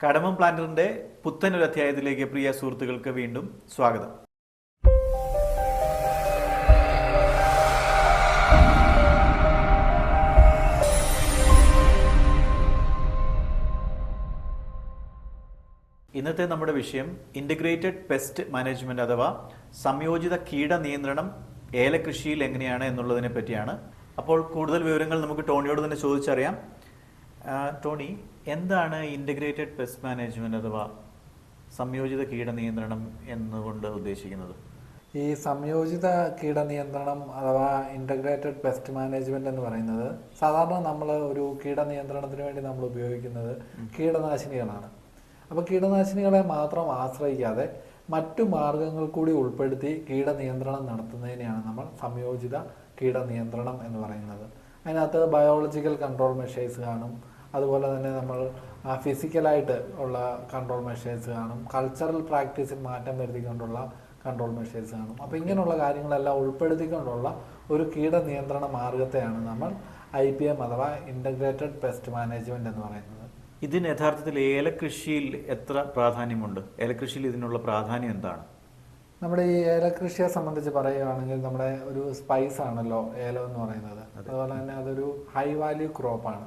കടമം പ്ലാന്ററിന്റെ പുത്തനൊരു അധ്യായത്തിലേക്ക് പ്രിയ സുഹൃത്തുക്കൾക്ക് വീണ്ടും സ്വാഗതം. ഇന്നത്തെ നമ്മുടെ വിഷയം ഇന്റഗ്രേറ്റഡ് പെസ്റ്റ് മാനേജ്മെന്റ് അഥവാ സംയോജിത കീട നിയന്ത്രണം ഏലകൃഷിയിൽ എങ്ങനെയാണ് എന്നുള്ളതിനെ പറ്റിയാണ്. അപ്പോൾ കൂടുതൽ വിവരങ്ങൾ നമുക്ക് ടോണിയോട് തന്നെ ചോദിച്ചറിയാം. ടോണി എന്താണ് ഇന്റഗ്രേറ്റഡ് പെസ്റ്റ് മാനേജ്മെന്റ് അഥവാ സംയോജിത കീടനിയന്ത്രണം എന്നുകൊണ്ട് ഉദ്ദേശിക്കുന്നത്? ഈ സംയോജിത കീടനിയന്ത്രണം അഥവാ ഇന്റഗ്രേറ്റഡ് പെസ്റ്റ് മാനേജ്മെന്റ് എന്ന് പറയുന്നത് സാധാരണ നമ്മൾ ഒരു കീടനിയന്ത്രണത്തിന് വേണ്ടി നമ്മൾ ഉപയോഗിക്കുന്നത് കീടനാശിനികളാണ്. അപ്പോൾ കീടനാശിനികളെ മാത്രം ആശ്രയിക്കാതെ മറ്റു മാർഗങ്ങൾ കൂടി ഉൾപ്പെടുത്തി കീടനിയന്ത്രണം നടത്തുന്നതിനെയാണ് നമ്മൾ സംയോജിത കീടനിയന്ത്രണം എന്ന് പറയുന്നത്. അതിനകത്ത് ബയോളജിക്കൽ കൺട്രോൾ മെഷേഴ്സ് കാണും അതുപോലെ തന്നെ നമ്മൾ ഫിസിക്കലായിട്ട് ഉള്ള കൺട്രോൾ മെഷേഴ്സ് കാണും. കൾച്ചറൽ പ്രാക്ടീസിൽ മാറ്റം വരുത്തിക്കൊണ്ടുള്ള കൺട്രോൾ മെഷേഴ്സ് കാണും. അപ്പോൾ ഇങ്ങനെയുള്ള കാര്യങ്ങളെല്ലാം ഉൾപ്പെടുത്തിക്കൊണ്ടുള്ള ഒരു കീട നിയന്ത്രണ മാർഗത്തെയാണ് നമ്മൾ ഐ പി എം അഥവാ ഇന്റഗ്രേറ്റഡ് പെസ്റ്റ് മാനേജ്മെന്റ് എന്ന് പറയുന്നത്. ഇതിന് യഥാർത്ഥത്തിൽ ഏലകൃഷിയിൽ എത്ര പ്രാധാന്യമുണ്ട്? ഏലകൃഷിയിൽ ഇതിനുള്ള പ്രാധാന്യം എന്താണ്? നമ്മുടെ ഈ ഏലകൃഷിയെ സംബന്ധിച്ച് പറയുകയാണെങ്കിൽ നമ്മുടെ ഒരു സ്പൈസ് ആണല്ലോ ഏലം എന്ന് പറയുന്നത്. അതുപോലെ തന്നെ അതൊരു ഹൈ വാല്യൂ ക്രോപ്പാണ്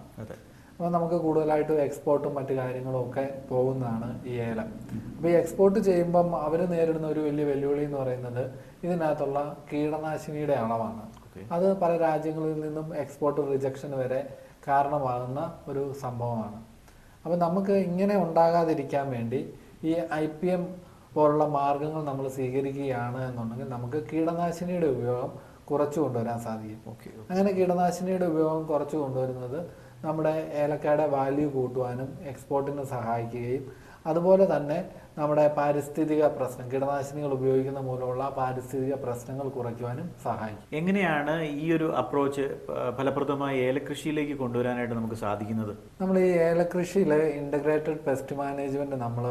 അപ്പോൾ നമുക്ക് കൂടുതലായിട്ടും എക്സ്പോർട്ടും മറ്റു കാര്യങ്ങളും ഒക്കെ പോകുന്നതാണ് ഈ ഏലം. അപ്പോൾ ഈ എക്സ്പോർട്ട് ചെയ്യുമ്പം അവർ നേരിടുന്ന ഒരു വലിയ വെല്ലുവിളി എന്ന് പറയുന്നത് ഇതിനകത്തുള്ള കീടനാശിനിയുടെ അളവാണ്. അത് പല രാജ്യങ്ങളിൽ നിന്നും എക്സ്പോർട്ട് റിജക്ഷൻ വരെ കാരണമാകുന്ന ഒരു സംഭവമാണ്. അപ്പോൾ നമുക്ക് ഇങ്ങനെ ഉണ്ടാകാതിരിക്കാൻ വേണ്ടി ഈ ഐ പി എം പോലുള്ള മാർഗങ്ങൾ നമ്മൾ സ്വീകരിക്കുകയാണ് എന്നുണ്ടെങ്കിൽ നമുക്ക് കീടനാശിനിയുടെ ഉപയോഗം കുറച്ചു കൊണ്ടുവരാൻ സാധിക്കും. ഓക്കെ. അങ്ങനെ കീടനാശിനിയുടെ ഉപയോഗം കുറച്ചു കൊണ്ടുവരുന്നത് നമ്മുടെ ഏലക്കയുടെ വാല്യൂ കൂട്ടുവാനും എക്സ്പോർട്ടിന് സഹായിക്കുകയും അതുപോലെ തന്നെ നമ്മുടെ പാരിസ്ഥിതിക പ്രശ്നം കീടനാശിനികൾ ഉപയോഗിക്കുന്ന മൂലമുള്ള പാരിസ്ഥിതിക പ്രശ്നങ്ങൾ കുറയ്ക്കുവാനും സഹായിക്കും. എങ്ങനെയാണ് ഈ ഒരു അപ്രോച്ച് ഫലപ്രദമായി ഏലകൃഷിയിലേക്ക് കൊണ്ടുവരാനായിട്ട് നമുക്ക് സാധിക്കുന്നത്? നമ്മൾ ഈ ഏലകൃഷിയിൽ ഇന്റഗ്രേറ്റഡ് പെസ്റ്റ് മാനേജ്മെന്റ് നമ്മൾ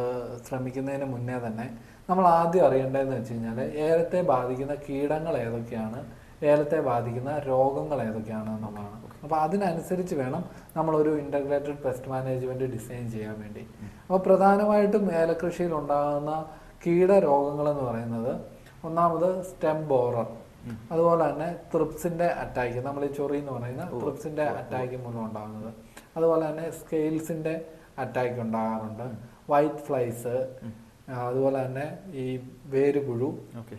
ശ്രമിക്കുന്നതിന് മുന്നേ തന്നെ നമ്മൾ ആദ്യം അറിയേണ്ടതെന്ന് വെച്ച് കഴിഞ്ഞാൽ ഏലത്തെ ബാധിക്കുന്ന കീടങ്ങൾ ഏതൊക്കെയാണ് ഏലത്തെ ബാധിക്കുന്ന രോഗങ്ങൾ ഏതൊക്കെയാണ് എന്നുള്ളതാണ്. അപ്പോൾ അതിനനുസരിച്ച് വേണം നമ്മളൊരു ഇന്റഗ്രേറ്റഡ് പെസ്റ്റ് മാനേജ്മെന്റ് ഡിസൈൻ ചെയ്യാൻ വേണ്ടി. അപ്പോൾ പ്രധാനമായിട്ടും ഏലകൃഷിയിൽ ഉണ്ടാകുന്ന കീടരോഗങ്ങൾ എന്ന് പറയുന്നത് ഒന്നാമത് സ്റ്റെം ബോറർ അതുപോലെ തന്നെ ത്രിപ്സിന്റെ അറ്റാക്ക് നമ്മൾ ഈ ചൊറി എന്ന് പറയുന്ന ത്രിപ്സിന്റെ അറ്റാക്ക് മൂലം ഉണ്ടാകുന്നത്. അതുപോലെ തന്നെ സ്കെയിൽസിന്റെ അറ്റാക്ക് ഉണ്ടാകാറുണ്ട്. വൈറ്റ് ഫ്ലൈസ് അതുപോലെ തന്നെ ഈ വേരുപുഴു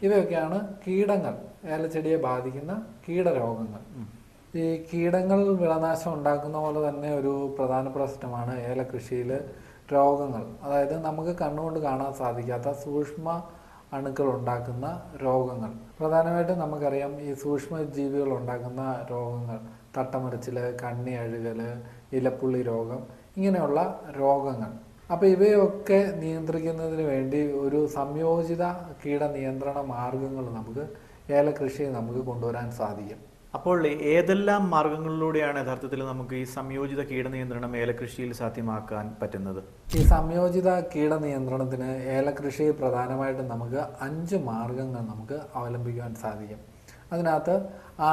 ഇവയൊക്കെയാണ് കീടങ്ങൾ. ഏലച്ചെടിയെ ബാധിക്കുന്ന കീടരോഗങ്ങൾ. ഈ കീടങ്ങൾ വിളനാശം ഉണ്ടാക്കുന്ന പോലെ തന്നെ ഒരു പ്രധാന പ്രശ്നമാണ് ഏലകൃഷിയിൽ രോഗങ്ങൾ. അതായത് നമുക്ക് കണ്ണുകൊണ്ട് കാണാൻ സാധിക്കാത്ത സൂക്ഷ്മ അണുക്കൾ ഉണ്ടാക്കുന്ന രോഗങ്ങൾ. പ്രധാനമായിട്ടും നമുക്കറിയാം ഈ സൂക്ഷ്മ ജീവികൾ ഉണ്ടാക്കുന്ന രോഗങ്ങൾ. തട്ടമറിച്ചിൽ കണ്ണി അഴുകൽ ഇലപ്പുള്ളി രോഗം ഇങ്ങനെയുള്ള രോഗങ്ങൾ. അപ്പോൾ ഇവയൊക്കെ നിയന്ത്രിക്കുന്നതിന് വേണ്ടി ഒരു സംയോജിത കീട നിയന്ത്രണ മാർഗങ്ങൾ നമുക്ക് ഏലകൃഷിയെ നമുക്ക് കൊണ്ടുവരാൻ സാധിക്കും. അപ്പോൾ ഏതെല്ലാം മാർഗങ്ങളിലൂടെയാണ് യഥാർത്ഥത്തിൽ നമുക്ക് ഈ സംയോജിത കീട കീടനിയന്ത്രണം ഏലകൃഷിയിൽ സാധ്യമാക്കാൻ പറ്റുന്നത്? ഈ സംയോജിത കീട നിയന്ത്രണത്തിന് കൃഷി പ്രധാനമായിട്ടും നമുക്ക് അഞ്ച് മാർഗങ്ങൾ നമുക്ക് അവലംബിക്കാൻ സാധിക്കും. അതിനകത്ത്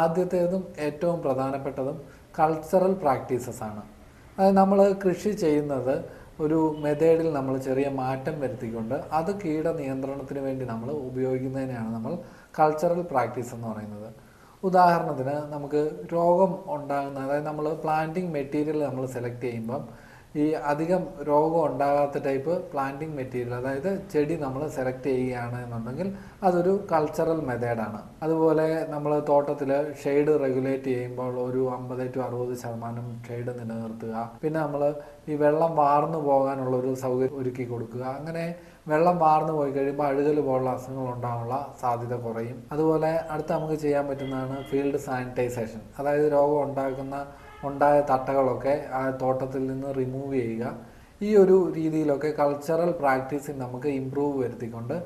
ആദ്യത്തേതും ഏറ്റവും പ്രധാനപ്പെട്ടതും കൾച്ചറൽ പ്രാക്ടീസസ് ആണ്. അതായത് നമ്മൾ കൃഷി ചെയ്യുന്നത് ഒരു മെത്തേഡിൽ നമ്മൾ ചെറിയ മാറ്റം വരുത്തിക്കൊണ്ട് അത് കീട നിയന്ത്രണത്തിന് വേണ്ടി നമ്മൾ ഉപയോഗിക്കുന്നതിനെയാണ് നമ്മൾ കൾച്ചറൽ പ്രാക്ടീസ് എന്ന് പറയുന്നത്. ഉദാഹരണത്തിന് നമുക്ക് രോഗം ഉണ്ടാകുന്ന അതായത് നമ്മൾ പ്ലാന്റിംഗ് മെറ്റീരിയൽ നമ്മൾ സെലക്ട് ചെയ്യുമ്പം ഈ അധികം രോഗം ഉണ്ടാകാത്ത ടൈപ്പ് പ്ലാന്റിംഗ് മെറ്റീരിയൽ അതായത് ചെടി നമ്മൾ സെലക്ട് ചെയ്യുകയാണ് എന്നുണ്ടെങ്കിൽ അതൊരു കൾച്ചറൽ മെത്തേഡാണ് അതുപോലെ നമ്മൾ തോട്ടത്തിൽ ഷെയ്ഡ് റെഗുലേറ്റ് ചെയ്യുമ്പോൾ ഒരു അമ്പത് ടു അറുപത് ശതമാനം ഷെയ്ഡ് നിലനിർത്തുക. പിന്നെ നമ്മൾ ഈ വെള്ളം വാർന്നു പോകാനുള്ള ഒരു സൗകര്യം ഒരുക്കി കൊടുക്കുക. അങ്ങനെ വെള്ളം വാർന്നു പോയി കഴിയുമ്പോൾ അഴുകൽ പോലുള്ള അസുഖങ്ങൾ ഉണ്ടാകാനുള്ള സാധ്യത കുറയും. അതുപോലെ അടുത്ത് നമുക്ക് ചെയ്യാൻ പറ്റുന്നതാണ് ഫീൽഡ് സാനിറ്റൈസേഷൻ അതായത് രോഗം ഉണ്ടാക്കുന്ന ഉണ്ടായ തട്ടകളൊക്കെ ആ തോട്ടത്തിൽ നിന്ന് റിമൂവ് ചെയ്യുക. ഈ ഒരു രീതിയിലൊക്കെ കൾച്ചറൽ പ്രാക്ടീസിൽ നമുക്ക് ഇമ്പ്രൂവ് വരുത്തിക്കൊണ്ട്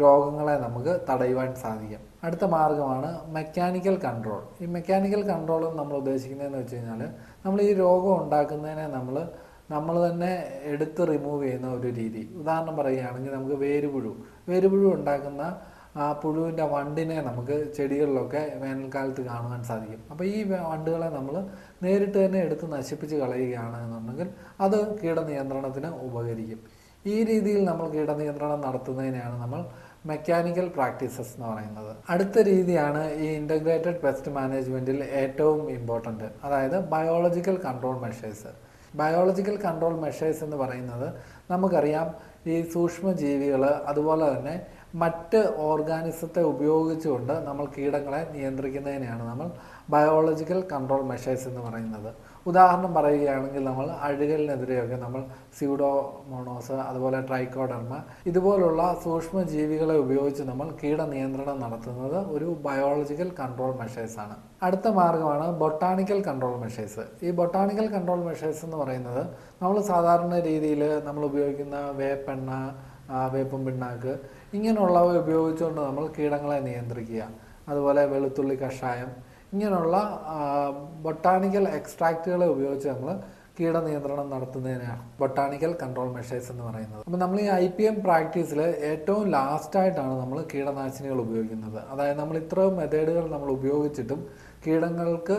രോഗങ്ങളെ നമുക്ക് തടയുവാൻ സാധിക്കും. അടുത്ത മാർഗമാണ് മെക്കാനിക്കൽ കൺട്രോൾ ഈ മെക്കാനിക്കൽ കൺട്രോൾ നമ്മൾ ഉദ്ദേശിക്കുന്നതെന്ന് വെച്ച് കഴിഞ്ഞാൽ നമ്മൾ ഈ രോഗം ഉണ്ടാക്കുന്നതിനെ നമ്മൾ നമ്മൾ തന്നെ എടുത്ത് റിമൂവ് ചെയ്യുന്ന ഒരു രീതി. ഉദാഹരണം പറയുകയാണെങ്കിൽ നമുക്ക് വേരുപുഴു. വേരുപുഴു ഉണ്ടാക്കുന്ന ആ പുഴുവിന്റെ വണ്ടിനെ നമുക്ക് ചെടികളിലൊക്കെ വേനൽക്കാലത്ത് കാണുവാൻ സാധിക്കും. അപ്പോൾ ഈ വണ്ടുകളെ നമ്മൾ നേരിട്ട് തന്നെ എടുത്ത് നശിപ്പിച്ച് കളയുകയാണ് എന്നുണ്ടെങ്കിൽ അത് കീടനിയന്ത്രണത്തിന് ഉപകരിക്കും. ഈ രീതിയിൽ നമ്മൾ കീടനിയന്ത്രണം നടത്തുന്നതിനെയാണ് നമ്മൾ മെക്കാനിക്കൽ പ്രാക്ടീസസ് എന്ന് പറയുന്നത്. അടുത്ത രീതിയാണ് ഈ ഇന്റഗ്രേറ്റഡ് പെസ്റ്റ് മാനേജ്മെന്റിൽ ഏറ്റവും ഇമ്പോർട്ടന്റ് അതായത് biological control measures biological control measures എന്ന് പറയുന്നത് നമുക്കറിയാം ഈ സൂക്ഷ്മജീവികൾ അതുപോലെ തന്നെ മറ്റ് ഓർഗാനിസത്തെ ഉപയോഗിച്ചുകൊണ്ട് നമ്മൾ കീടങ്ങളെ നിയന്ത്രിക്കുന്നതിനെയാണ് നമ്മൾ ബയോളജിക്കൽ കൺട്രോൾ മെഷേഴ്സ് എന്ന് പറയുന്നത്. ഉദാഹരണം പറയുകയാണെങ്കിൽ നമ്മൾ അഴുകലിനെതിരെയൊക്കെ നമ്മൾ സ്യൂഡോമോണോസ് അതുപോലെ ട്രൈക്കോഡർമ ഇതുപോലുള്ള സൂക്ഷ്മജീവികളെ ഉപയോഗിച്ച് നമ്മൾ കീട നിയന്ത്രണം നടത്തുന്നത് ഒരു ബയോളജിക്കൽ കൺട്രോൾ മെഷേഴ്സ് ആണ് അടുത്ത മാർഗമാണ് ബൊട്ടാണിക്കൽ കൺട്രോൾ മെഷേഴ്സ്. ഈ ബൊട്ടാണിക്കൽ കൺട്രോൾ മെഷേഴ്സ് എന്ന് പറയുന്നത് നമ്മൾ സാധാരണ രീതിയിൽ നമ്മൾ ഉപയോഗിക്കുന്ന വേപ്പെണ്ണ വേപ്പും പിണ്ണാക്ക് ഇങ്ങനെയുള്ളവ ഉപയോഗിച്ചുകൊണ്ട് നമ്മൾ കീടങ്ങളെ നിയന്ത്രിക്കുക. അതുപോലെ വെളുത്തുള്ളി കഷായം ഇങ്ങനെയുള്ള ബൊട്ടാണിക്കൽ എക്സ്ട്രാക്റ്റുകളെ ഉപയോഗിച്ച് നമ്മൾ കീടനിയന്ത്രണം നടത്തുന്നതിനാണ് ബൊട്ടാണിക്കൽ കൺട്രോൾ മെഷേഴ്സ് എന്ന് പറയുന്നത്. അപ്പോൾ നമ്മൾ ഈ ഐ പി എം പ്രാക്ടീസിൽ ഏറ്റവും ലാസ്റ്റായിട്ടാണ് നമ്മൾ കീടനാശിനികൾ ഉപയോഗിക്കുന്നത്. അതായത് നമ്മൾ ഇത്രയും മെത്തേഡുകൾ നമ്മൾ ഉപയോഗിച്ചിട്ടും കീടങ്ങൾക്ക്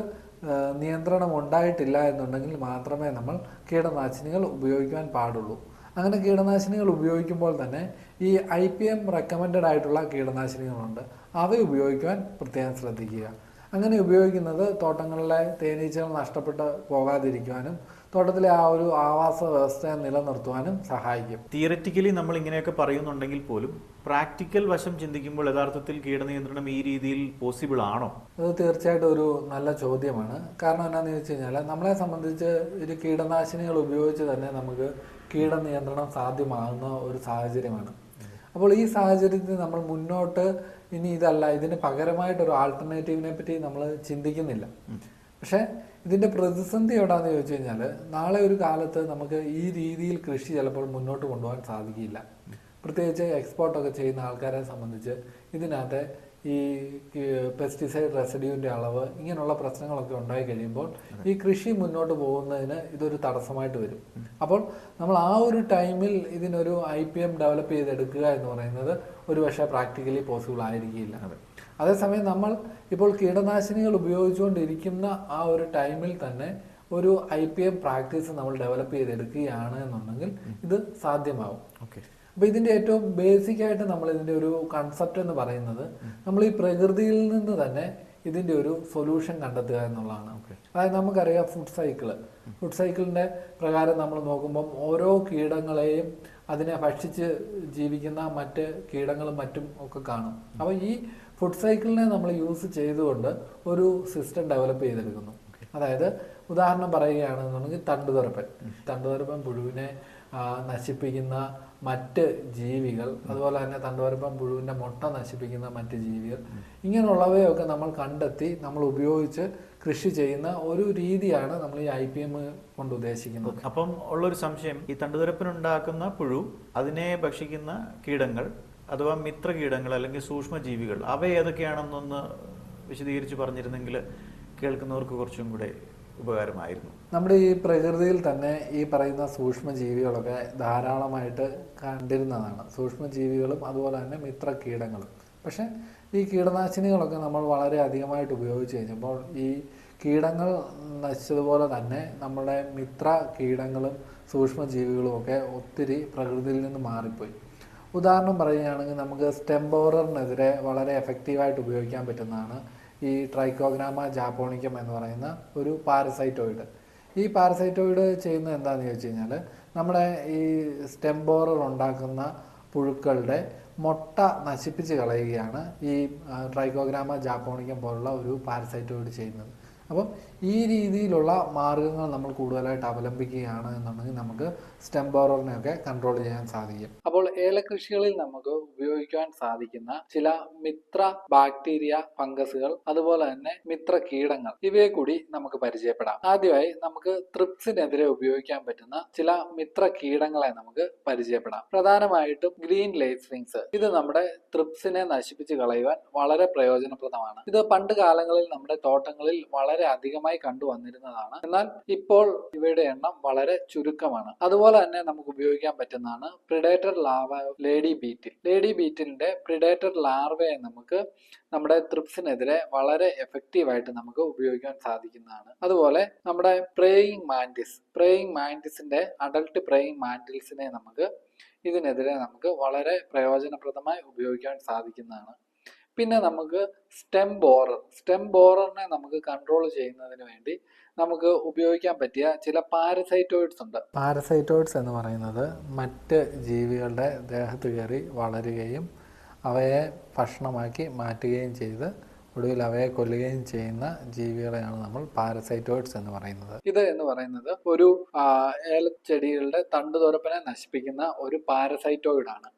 നിയന്ത്രണം ഉണ്ടായിട്ടില്ല എന്നുണ്ടെങ്കിൽ മാത്രമേ നമ്മൾ കീടനാശിനികൾ ഉപയോഗിക്കാൻ പാടുള്ളൂ. അങ്ങനെ കീടനാശിനികൾ ഉപയോഗിക്കുമ്പോൾ തന്നെ ഈ ഐ പി എം റെക്കമെൻഡഡ് ആയിട്ടുള്ള കീടനാശിനികളുണ്ട്. അവ ഉപയോഗിക്കുവാൻ പ്രത്യേകം ശ്രദ്ധിക്കുക. അങ്ങനെ ഉപയോഗിക്കുന്നത് തോട്ടങ്ങളിലെ തേനീച്ചകൾ നഷ്ടപ്പെട്ട് പോകാതിരിക്കുവാനും തോട്ടത്തിലെ ആ ഒരു ആവാസ വ്യവസ്ഥയെ നിലനിർത്തുവാനും സഹായിക്കും. തിയററ്റിക്കലി നമ്മൾ ഇങ്ങനെയൊക്കെ പറയുന്നുണ്ടെങ്കിൽ പോലും പ്രാക്ടിക്കൽ വശം ചിന്തിക്കുമ്പോൾ യഥാർത്ഥത്തിൽ കീടനിയന്ത്രണം ഈ രീതിയിൽ പോസിബിൾ ആണോ? അത് തീർച്ചയായിട്ടും ഒരു നല്ല ചോദ്യമാണ്. കാരണം എന്താണെന്ന് വെച്ച് കഴിഞ്ഞാൽ നമ്മളെ സംബന്ധിച്ച് ഒരു കീടനാശിനികൾ ഉപയോഗിച്ച് തന്നെ നമുക്ക് കീടനിയന്ത്രണം സാധ്യമാകുന്ന ഒരു സാഹചര്യമാണ്. അപ്പോൾ ഈ സാഹചര്യത്തിൽ നമ്മൾ മുന്നോട്ട് ഇനി ഇതല്ല ഇതിന് പകരമായിട്ടൊരു ആൾട്ടർനേറ്റീവിനെ പറ്റി നമ്മൾ ചിന്തിക്കുന്നില്ല. പക്ഷേ ഇതിന്റെ പ്രതിസന്ധി എവിടാന്ന് ചോദിച്ചു കഴിഞ്ഞാൽ നാളെ ഒരു കാലത്ത് നമുക്ക് ഈ രീതിയിൽ കൃഷി ചിലപ്പോൾ മുന്നോട്ട് കൊണ്ടുപോകാൻ സാധിക്കില്ല. പ്രത്യേകിച്ച് എക്സ്പോർട്ടൊക്കെ ചെയ്യുന്ന ആൾക്കാരെ സംബന്ധിച്ച് ഇതിനകത്ത് ഈ പെസ്റ്റിസൈഡ് റെസിഡ്യൂവിന്റെ അളവ് ഇങ്ങനെയുള്ള പ്രശ്നങ്ങളൊക്കെ ഉണ്ടായി കഴിയുമ്പോൾ ഈ കൃഷി മുന്നോട്ട് പോകുന്നതിന് ഇതൊരു തടസ്സമായിട്ട് വരും. അപ്പോൾ നമ്മൾ ആ ഒരു ടൈമിൽ ഇതിനൊരു ഐ പി എം ഡെവലപ്പ് ചെയ്തെടുക്കുക എന്ന് പറയുന്നത് ഒരു പക്ഷേ പ്രാക്ടിക്കലി പോസിബിൾ ആയിരിക്കില്ല അതേസമയം നമ്മൾ ഇപ്പോൾ കീടനാശിനികൾ ഉപയോഗിച്ചുകൊണ്ടിരിക്കുന്ന ആ ഒരു ടൈമിൽ തന്നെ ഒരു ഐ പി എം പ്രാക്ടീസ് നമ്മൾ ഡെവലപ്പ് ചെയ്തെടുക്കുകയാണ് എന്നുണ്ടെങ്കിൽ ഇത് സാധ്യമാവും. ഓക്കെ. അപ്പൊ ഇതിന്റെ ഏറ്റവും ബേസിക് ആയിട്ട് നമ്മൾ ഇതിന്റെ ഒരു കൺസെപ്റ്റ് എന്ന് പറയുന്നത് നമ്മൾ ഈ പ്രകൃതിയിൽ നിന്ന് തന്നെ ഇതിന്റെ ഒരു സൊല്യൂഷൻ കണ്ടെത്തുക എന്നുള്ളതാണ്. അതായത് നമുക്കറിയാം ഫുഡ് സൈക്കിൾ ഫുഡ് സൈക്കിളിന്റെ പ്രകാരം നമ്മൾ നോക്കുമ്പം ഓരോ കീടങ്ങളെയും അതിനെ ഭക്ഷിച്ച് ജീവിക്കുന്ന മറ്റ് കീടങ്ങളും മറ്റും ഒക്കെ കാണും. അപ്പോൾ ഈ ഫുഡ് സൈക്കിളിനെ നമ്മൾ യൂസ് ചെയ്തുകൊണ്ട് ഒരു സിസ്റ്റം ഡെവലപ്പ് ചെയ്തെടുക്കുന്നു. അതായത് ഉദാഹരണം പറയുകയാണെന്നുണ്ടെങ്കിൽ തണ്ടുതുറപ്പൻ തണ്ടുതുറപ്പൻ പുഴുവിനെ നശിപ്പിക്കുന്ന മറ്റ് ജീവികൾ അതുപോലെ തന്നെ തണ്ടുതുറപ്പൻ പുഴുവിന്റെ മുട്ട നശിപ്പിക്കുന്ന മറ്റ് ജീവികൾ ഇങ്ങനെയുള്ളവയൊക്കെ നമ്മൾ കണ്ടെത്തി നമ്മൾ ഉപയോഗിച്ച് കൃഷി ചെയ്യുന്ന ഒരു രീതിയാണ് നമ്മൾ ഈ ഐ പി എം കൊണ്ട് ഉദ്ദേശിക്കുന്നത്. അപ്പം ഉള്ളൊരു സംശയം ഈ തണ്ടുതുരപ്പിനുണ്ടാക്കുന്ന പുഴു അതിനെ ഭക്ഷിക്കുന്ന കീടങ്ങൾ അഥവാ മിത്ര കീടങ്ങൾ അല്ലെങ്കിൽ സൂക്ഷ്മജീവികൾ അവ ഏതൊക്കെയാണെന്നൊന്ന് വിശദീകരിച്ച് പറഞ്ഞിരുന്നെങ്കിൽ കേൾക്കുന്നവർക്ക് കുറച്ചും കൂടെ ഉപകാരമായിരുന്നു. നമ്മുടെ ഈ പ്രകൃതിയിൽ തന്നെ ഈ പറയുന്ന സൂക്ഷ്മജീവികളൊക്കെ ധാരാളമായിട്ട് കണ്ടിരുന്നതാണ്. സൂക്ഷ്മജീവികളും അതുപോലെ തന്നെ മിത്ര കീടങ്ങളും പക്ഷെ ഈ കീടനാശിനികളൊക്കെ നമ്മൾ വളരെ അധികമായിട്ട് ഉപയോഗിച്ച് കഴിഞ്ഞപ്പോൾ ഈ കീടങ്ങൾ നശിച്ചതുപോലെ തന്നെ നമ്മുടെ മിത്ര കീടങ്ങളും സൂക്ഷ്മജീവികളും ഒക്കെ ഒത്തിരി പ്രകൃതിയിൽ നിന്ന് മാറിപ്പോയി. ഉദാഹരണം പറയുകയാണെങ്കിൽ നമുക്ക് സ്റ്റെംബോററിനെതിരെ വളരെ എഫക്റ്റീവായിട്ട് ഉപയോഗിക്കാൻ പറ്റുന്നതാണ് ഈ ട്രൈക്കോഗ്രാമ ജാപ്പോണിക്കം എന്ന് പറയുന്ന ഒരു പാരസൈറ്റോയിഡ് ഈ പാരസൈറ്റോയിഡ് ചെയ്യുന്നത് എന്താണെന്ന് ചോദിച്ചു കഴിഞ്ഞാൽ നമ്മുടെ ഈ സ്റ്റെംബോറർ ഉണ്ടാക്കുന്ന പുഴുക്കളുടെ മുട്ട നശിപ്പിച്ച് കളയുകയാണ് ഈ ട്രൈക്കോഗ്രാമ ജാപ്പോണിക്കം പോലുള്ള ഒരു പാരസൈറ്റോയിഡ് ചെയ്യുന്നത്. അപ്പം ഈ രീതിയിലുള്ള മാർഗങ്ങൾ നമ്മൾ കൂടുതലായിട്ട് അവലംബിക്കുകയാണ് എന്നുണ്ടെങ്കിൽ നമുക്ക് സ്റ്റെം ബോററിനെയൊക്കെ കൺട്രോൾ ചെയ്യാൻ സാധിക്കും. അപ്പോൾ ഏലകൃഷികളിൽ നമുക്ക് ഉപയോഗിക്കാൻ സാധിക്കുന്ന ചില മിത്ര ബാക്ടീരിയ ഫംഗസുകൾ അതുപോലെ തന്നെ മിത്ര കീടങ്ങൾ ഇവയെ കൂടി നമുക്ക് പരിചയപ്പെടാം. ആദ്യമായി നമുക്ക് ത്രിപ്സിനെതിരെ ഉപയോഗിക്കാൻ പറ്റുന്ന ചില മിത്ര കീടങ്ങളെ നമുക്ക് പരിചയപ്പെടാം. പ്രധാനമായിട്ടും ഗ്രീൻ ലേസ്ലിങ്സ് ഇത് നമ്മുടെ ത്രിപ്സിനെ നശിപ്പിച്ച് കളയുവാൻ വളരെ പ്രയോജനപ്രദമാണ്. ഇത് പണ്ട് കാലങ്ങളിൽ നമ്മുടെ തോട്ടങ്ങളിൽ വളരെ വളരെ അധികമായി കണ്ടുവന്നിരുന്നതാണ് എന്നാൽ ഇപ്പോൾ ഇവയുടെ എണ്ണം വളരെ ചുരുക്കമാണ്. അതുപോലെ തന്നെ നമുക്ക് ഉപയോഗിക്കാൻ പറ്റുന്നതാണ് predator larva lady beetle lady ബീറ്റിലിന്റെ predator ലാർവയെ നമുക്ക് നമ്മുടെ ത്രിപ്സിനെതിരെ വളരെ എഫക്റ്റീവായിട്ട് നമുക്ക് ഉപയോഗിക്കാൻ സാധിക്കുന്നതാണ്. അതുപോലെ നമ്മുടെ പ്രേയിങ് മാന്റിസ് പ്രേയിങ് മാന്റിസിന്റെ അഡൾട്ട് പ്രേയിങ് മാന്റിൽസിനെ നമുക്ക് ഇതിനെതിരെ നമുക്ക് വളരെ പ്രയോജനപ്രദമായി ഉപയോഗിക്കാൻ സാധിക്കുന്നതാണ്. പിന്നെ നമുക്ക് സ്റ്റെം ബോറർ സ്റ്റെം ബോററിനെ നമുക്ക് കൺട്രോൾ ചെയ്യുന്നതിന് വേണ്ടി നമുക്ക് ഉപയോഗിക്കാൻ പറ്റിയ ചില പാരസൈറ്റോയിഡ്സ് ഉണ്ട്. പാരസൈറ്റോയിഡ്സ് എന്ന് പറയുന്നത് മറ്റ് ജീവികളുടെ ദേഹത്ത് കയറി വളരുകയും അവയെ ഭക്ഷണമാക്കി മാറ്റുകയും ചെയ്ത് ഒടുവിൽ അവയെ കൊല്ലുകയും ചെയ്യുന്ന ജീവികളെയാണ് നമ്മൾ പാരസൈറ്റോയിഡ്സ് എന്ന് പറയുന്നത്. ഇത് എന്ന് പറയുന്നത് ഒരു ഏലച്ചെടികളുടെ തണ്ടുതുരപ്പനെ നശിപ്പിക്കുന്ന ഒരു പാരസൈറ്റോയിഡാണ്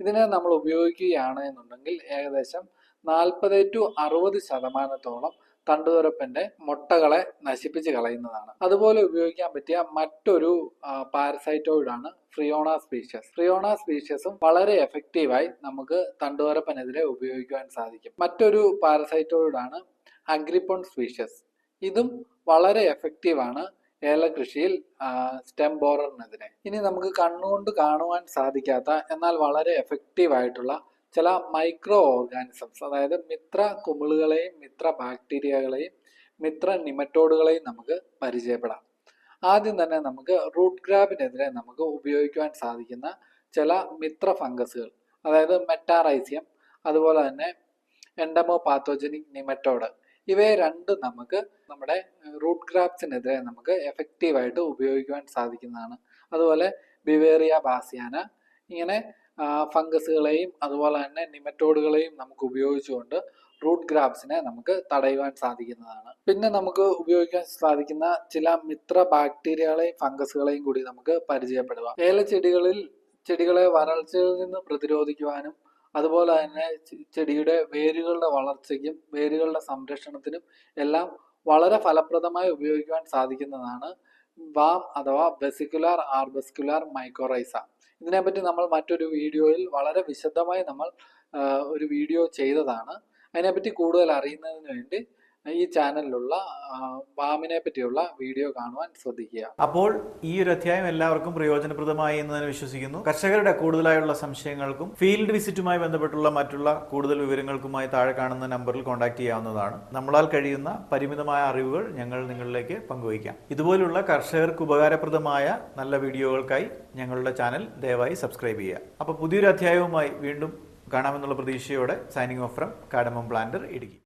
ഇതിനെ നമ്മൾ ഉപയോഗിക്കുകയാണ് എന്നുണ്ടെങ്കിൽ ഏകദേശം നാൽപ്പത് ടു അറുപത് ശതമാനത്തോളം തണ്ടുതുരപ്പന്റെ മുട്ടകളെ നശിപ്പിച്ച് കളയുന്നതാണ്. അതുപോലെ ഉപയോഗിക്കാൻ പറ്റിയ മറ്റൊരു പാരസൈറ്റോയിഡ് ആണ് ഫ്രിയോണ സ്പീഷ്യസ്. ഫ്രിയോണ സ്പീഷ്യസും വളരെ എഫക്റ്റീവായി നമുക്ക് തണ്ടുതുരപ്പനെതിരെ ഉപയോഗിക്കുവാൻ സാധിക്കും. മറ്റൊരു പാരസൈറ്റോയിഡ് ആണ് അഗ്രിപ്പോൺ സ്പീഷ്യസ്. ഇതും വളരെ എഫക്റ്റീവാണ് ഏലകൃഷിയിൽ സ്റ്റെം ബോററിനെതിരെ. ഇനി നമുക്ക് കണ്ണുകൊണ്ട് കാണുവാൻ സാധിക്കാത്ത എന്നാൽ വളരെ എഫക്റ്റീവ് ആയിട്ടുള്ള ചില മൈക്രോ ഓർഗാനിസംസ് അതായത് മിത്ര കുമിളുകളെയും മിത്ര ബാക്ടീരിയകളെയും മിത്ര നിമറ്റോഡുകളെയും നമുക്ക് പരിചയപ്പെടാം. ആദ്യം തന്നെ നമുക്ക് റൂട്ട് ഗ്രാബിനെതിരെ നമുക്ക് ഉപയോഗിക്കുവാൻ സാധിക്കുന്ന ചില മിത്ര ഫംഗസുകൾ അതായത് മെറ്റാറൈസിയം അതുപോലെ തന്നെ എൻഡമോ പാത്തോജനിക് നിമറ്റോഡ് ഇവയെ രണ്ടും നമുക്ക് നമ്മുടെ റൂട്ട് ഗ്രാബ്സിനെതിരെ നമുക്ക് എഫക്റ്റീവായിട്ട് ഉപയോഗിക്കുവാൻ സാധിക്കുന്നതാണ്. അതുപോലെ ബിവേറിയ ബാസിയാന ഇങ്ങനെ ഫംഗസുകളെയും അതുപോലെ തന്നെ നിമറ്റോഡുകളെയും നമുക്ക് ഉപയോഗിച്ചുകൊണ്ട് റൂട്ട് ഗ്രാബ്സിനെ നമുക്ക് തടയുവാൻ സാധിക്കുന്നതാണ്. പിന്നെ നമുക്ക് ഉപയോഗിക്കാൻ സാധിക്കുന്ന ചില മിത്ര ബാക്ടീരിയകളെയും ഫംഗസുകളെയും കൂടി നമുക്ക് പരിചയപ്പെടുക ഏലച്ചെടികളിൽ ചെടികളെ വരൾച്ചയിൽ നിന്ന് പ്രതിരോധിക്കുവാനും അതുപോലെ തന്നെ ചെടിയുടെ വേരുകളുടെ വളർച്ചയ്ക്കും വേരുകളുടെ സംരക്ഷണത്തിനും എല്ലാം വളരെ ഫലപ്രദമായി ഉപയോഗിക്കുവാൻ സാധിക്കുന്നതാണ് വാം അഥവാ വെസിക്കുലാർ ആർബസ്കുലാർ മൈക്കോറൈസ. ഇതിനെപ്പറ്റി നമ്മൾ മറ്റൊരു വീഡിയോയിൽ വളരെ വിശദമായി നമ്മൾ ഒരു വീഡിയോ ചെയ്തതാണ്. അതിനെപ്പറ്റി കൂടുതൽ അറിയുന്നതിന് വേണ്ടി ഈ ചാനലിലുള്ള ബാമിനെ പറ്റിയുള്ള വീഡിയോ കാണുവാൻ ശ്രദ്ധിക്കുക. അപ്പോൾ ഈ ഒരു അധ്യായം എല്ലാവർക്കും പ്രയോജനപ്രദമായി എന്ന് തന്നെ വിശ്വസിക്കുന്നു. കർഷകരുടെ കൂടുതലായുള്ള സംശയങ്ങൾക്കും ഫീൽഡ് വിസിറ്റുമായി ബന്ധപ്പെട്ടുള്ള മറ്റുള്ള കൂടുതൽ വിവരങ്ങൾക്കുമായി താഴെ കാണുന്ന നമ്പറിൽ കോൺടാക്ട് ചെയ്യാവുന്നതാണ്. നമ്മളാൽ കഴിയുന്ന പരിമിതമായ അറിവുകൾ ഞങ്ങൾ നിങ്ങളിലേക്ക് പങ്കുവയ്ക്കാം. ഇതുപോലുള്ള കർഷകർക്ക് ഉപകാരപ്രദമായ നല്ല വീഡിയോകൾക്കായി ഞങ്ങളുടെ ചാനൽ ദയവായി സബ്സ്ക്രൈബ് ചെയ്യുക. അപ്പോൾ പുതിയൊരു അധ്യായവുമായി വീണ്ടും കാണാമെന്നുള്ള പ്രതീക്ഷയോടെ signing off from cardamom planter Idukki.